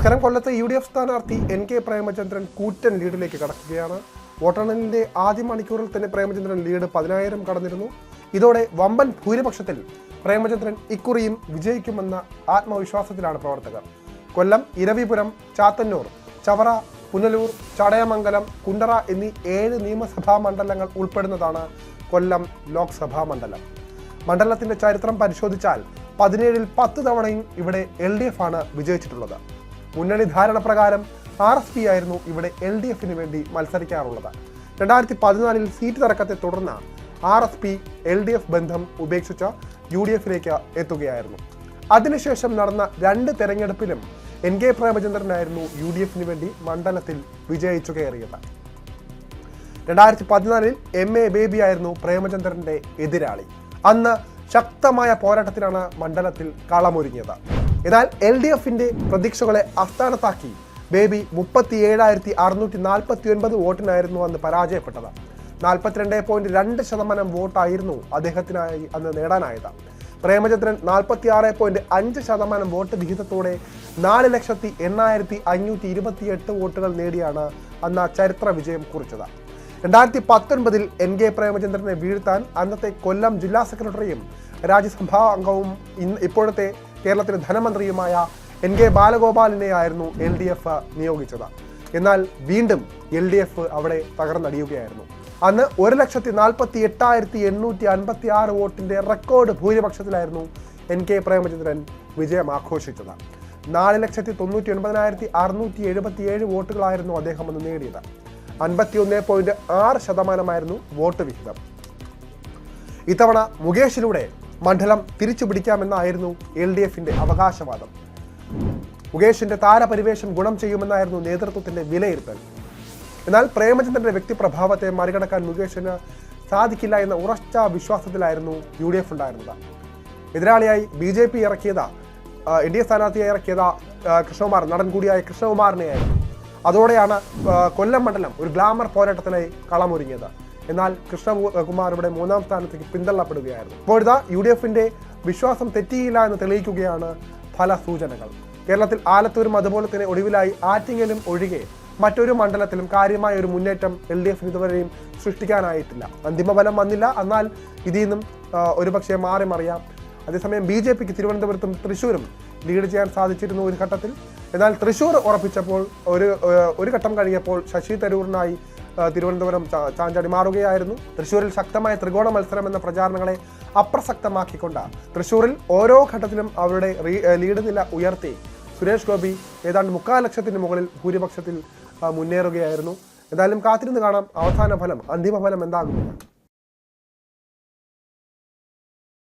നമസ്കാരം. കൊല്ലത്ത് U D F സ്ഥാനാർത്ഥി എൻ കെ പ്രേമചന്ദ്രൻ കൂറ്റൻ ലീഡിലേക്ക് കടക്കുകയാണ്. വോട്ടെണ്ണലിന്റെ ആദ്യ മണിക്കൂറിൽ തന്നെ പ്രേമചന്ദ്രൻ ലീഡ് പതിനായിരം കടന്നിരുന്നു. ഇതോടെ വമ്പൻ ഭൂരിപക്ഷത്തിൽ പ്രേമചന്ദ്രൻ ഇക്കുറിയും വിജയിക്കുമെന്ന ആത്മവിശ്വാസത്തിലാണ് പ്രവർത്തകർ. കൊല്ലം ഇരവിപുരം ചാത്തന്നൂർ ചവറ പുനലൂർ ചടയമംഗലം കുണ്ടറ എന്നീ ഏഴ് നിയമസഭാ മണ്ഡലങ്ങൾ ഉൾപ്പെടുന്നതാണ് കൊല്ലം ലോക്സഭാ മണ്ഡലം. മണ്ഡലത്തിന്റെ ചരിത്രം പരിശോധിച്ചാൽ പതിനേഴിൽ പത്ത് തവണയും ഇവിടെ എൽ ഡി എഫ് ആണ് വിജയിച്ചിട്ടുള്ളത്. മുന്നണി ധാരണ പ്രകാരം ആർ എസ് പി ആയിരുന്നു ഇവിടെ എൽ ഡി എഫിന് വേണ്ടി മത്സരിക്കാറുള്ളത്. രണ്ടായിരത്തി പതിനാലിൽ സീറ്റ് തർക്കത്തെ തുടർന്ന് R S P L D F ബന്ധം ഉപേക്ഷിച്ച യു ഡി എഫിലേക്ക് എത്തുകയായിരുന്നു. അതിനുശേഷം നടന്ന രണ്ട് തെരഞ്ഞെടുപ്പിലും എൻ കെ പ്രേമചന്ദ്രനായിരുന്നു യു ഡി എഫിന് വേണ്ടി മണ്ഡലത്തിൽ വിജയിച്ചു കയറിയത്. രണ്ടായിരത്തി പതിനാലിൽ എം എ ബേബി ആയിരുന്നു പ്രേമചന്ദ്രന്റെ എതിരാളി. അന്ന് ശക്തമായ പോരാട്ടത്തിലാണ് മണ്ഡലത്തിൽ കളമൊരുങ്ങിയത്. എന്നാൽ എൽ ഡി എഫിന്റെ പ്രതീക്ഷകളെ അസ്ഥാനത്താക്കി. ബേബി മുപ്പത്തി ഏഴായിരത്തി അറുന്നൂറ്റി നാൽപ്പത്തി ഒൻപത് വോട്ടിനായിരുന്നു അന്ന് പരാജയപ്പെട്ടത്. നാൽപ്പത്തിരണ്ട് പോയിന്റ് രണ്ട് ശതമാനം വോട്ടായിരുന്നു അദ്ദേഹത്തിനായി അന്ന് നേടാനായത്. പ്രേമചന്ദ്രൻ നാൽപ്പത്തി ആറ് പോയിന്റ് അഞ്ച് ശതമാനം വോട്ട് വിഹിതത്തോടെ നാല് ലക്ഷത്തി എണ്ണായിരത്തി അഞ്ഞൂറ്റി ഇരുപത്തി എട്ട് വോട്ടുകൾ നേടിയാണ് അന്ന് ആ ചരിത്ര വിജയം കുറിച്ചത്. രണ്ടായിരത്തി പത്തൊൻപതിൽ എൻ കെ പ്രേമചന്ദ്രനെ വീഴ്ത്താൻ അന്നത്തെ കൊല്ലം ജില്ലാ സെക്രട്ടറിയും രാജ്യസഭാ അംഗവും ഇപ്പോഴത്തെ കേരളത്തിലെ ധനമന്ത്രിയുമായ എൻ കെ ബാലഗോപാലിനെയായിരുന്നു എൽ ഡി എഫ് നിയോഗിച്ചത്. എന്നാൽ വീണ്ടും എൽ ഡി എഫ് അവിടെ തകർന്നടിയുകയായിരുന്നു. അന്ന് ഒരു ലക്ഷത്തി നാൽപ്പത്തി എട്ടായിരത്തി എണ്ണൂറ്റി അൻപത്തി ആറ് വോട്ടിന്റെ റെക്കോർഡ് ഭൂരിപക്ഷത്തിലായിരുന്നു എൻ കെ പ്രേമചന്ദ്രൻ വിജയം ആഘോഷിച്ചത്. നാല് ലക്ഷത്തി തൊണ്ണൂറ്റി ഒൻപതിനായിരത്തി അറുന്നൂറ്റി എഴുപത്തി ഏഴ് വോട്ടുകളായിരുന്നു അദ്ദേഹം അന്ന് നേടിയത്. അൻപത്തി ഒന്ന് പോയിന്റ് ആറ് ശതമാനമായിരുന്നു വോട്ട് വിഹിതം. ഇത്തവണ മുകേഷിലൂടെ മണ്ഡലം തിരിച്ചു പിടിക്കാമെന്നായിരുന്നു എൽ ഡി എഫിന്റെ അവകാശവാദം. മുകേഷിന്റെ താരപരിവേഷം ഗുണം ചെയ്യുമെന്നായിരുന്നു നേതൃത്വത്തിന്റെ വിലയിരുത്തൽ. എന്നാൽ പ്രേമചന്ദ്രന്റെ വ്യക്തിപ്രഭാവത്തെ മറികടക്കാൻ മുകേഷിന് സാധിക്കില്ല എന്ന ഉറച്ച വിശ്വാസത്തിലായിരുന്നു യു ഡി എഫ് ഉണ്ടായിരുന്നത്. എതിരാളിയായി ബി ജെ പി ഇറക്കിയത് എൻ ഡി എ സ്ഥാനാർത്ഥിയായി ഇറക്കിയത് കൃഷ്ണകുമാർ നടൻ കൂടിയായ കൃഷ്ണകുമാറിനെയായിരുന്നു. അതോടെയാണ് കൊല്ലം മണ്ഡലം ഒരു ഗ്ലാമർ പോരാട്ടത്തിനായി കളമൊരുങ്ങിയത്. എന്നാൽ കൃഷ്ണകുമാർ ഇവിടെ മൂന്നാം സ്ഥാനത്തേക്ക് പിന്തള്ളപ്പെടുകയായിരുന്നു. ഇപ്പോഴത്തെ യു ഡി എഫിന്റെ വിശ്വാസം തെറ്റിയില്ല എന്ന് തെളിയിക്കുകയാണ് ഫല സൂചനകൾ. കേരളത്തിൽ ആലത്തൂരും അതുപോലെ തന്നെ ഒടുവിലായി ആറ്റിങ്ങലും ഒഴികെ മറ്റൊരു മണ്ഡലത്തിലും കാര്യമായ ഒരു മുന്നേറ്റം എൽ ഡി എഫിന് ഇതുവരെയും സൃഷ്ടിക്കാനായിട്ടില്ല. അന്തിമ ഫലം വന്നില്ല. എന്നാൽ ഇതിൽ നിന്നും ഒരുപക്ഷെ മാറി മറിയാം. അതേസമയം ബി ജെ പിക്ക് തിരുവനന്തപുരത്തും തൃശ്ശൂരും ലീഡ് ചെയ്യാൻ സാധിച്ചിരുന്നു ഒരു ഘട്ടത്തിൽ. എന്നാൽ തൃശ്ശൂർ ഉറപ്പിച്ചപ്പോൾ ഒരു ഒരു ഘട്ടം കഴിഞ്ഞപ്പോൾ ശശി തരൂറിനായി തിരുവനന്തപുരം ചാഞ്ചാടി മാറുകയായിരുന്നു. തൃശ്ശൂരിൽ ശക്തമായ ത്രികോണ മത്സരം എന്ന പ്രചാരണങ്ങളെ അപ്രസക്തമാക്കിക്കൊണ്ട് തൃശ്ശൂരിൽ ഓരോ ഘട്ടത്തിലും അവരുടെ ലീഡ് നില ഉയർത്തി. സുരേഷ് ഗോപി ഏതാണ്ട് മുക്കാൽ ലക്ഷത്തിന് മുകളിൽ ഭൂരിപക്ഷത്തിൽ മുന്നേറുകയായിരുന്നു. എന്തായാലും കാത്തിരുന്ന് കാണാം. അവസാന ഫലം അന്തിമ ഫലം